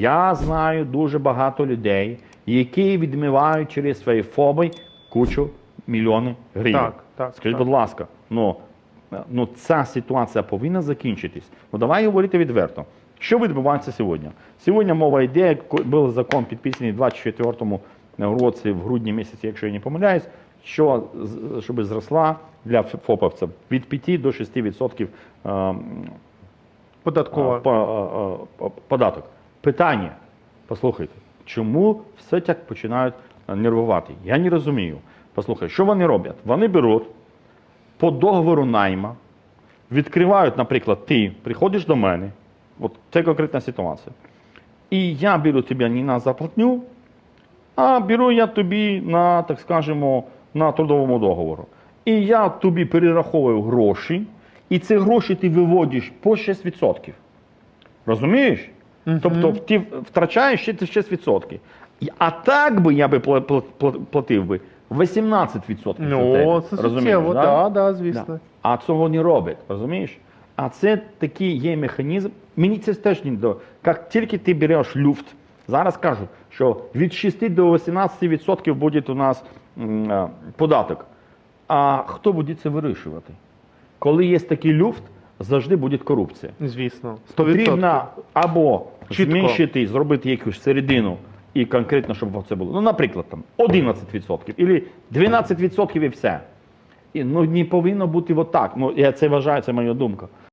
Я знаю дуже багато людей, які відмивають через свої фоби кучу мільйони гривень. Так, так, Скажіть, так. будь ласка, ну, ну ця ситуація повинна закінчитись. Ну давай говорити відверто. Що відбувається сьогодні? Сьогодні мова йде, був закон підписаний в 24-му році, в грудні місяці, якщо я не помиляюсь, що щоб зросла для ФОПовців від 5 до 6 відсотків ем, Податкова. по- а, а, податок. Питання, послухайте, чому все так починають нервувати? Я не розумію. Послухай, що вони роблять? Вони беруть по договору найма, відкривають, наприклад, ти приходиш до мене, от це конкретна ситуація. І я беру тебе не на зарплатню, а беру я тобі на, так скажемо, на трудовому договору. І я тобі перераховую гроші, і ці гроші ти виводиш по 6%. Розумієш? Тобто ти втрачаєш ще 6%. І- А так би я би пла- пла- пла- платив би 18% за тебе. Ну, це суттєво, да? да, да, звісно. Да. А цього не робить, розумієш? А це такий є механізм. Мені це теж не до. Як тільки ти береш люфт, зараз кажуть, що від 6 до 18% буде у нас е, податок. А хто буде це вирішувати? Коли є такий люфт, завжди буде корупція. Звісно. 100%. Потрібно або Чітко. зменшити, зробити якусь середину і конкретно, щоб це було. Ну, наприклад, там 11% або 12% і все. І, ну, не повинно бути отак. Ну, я це вважаю, це моя думка.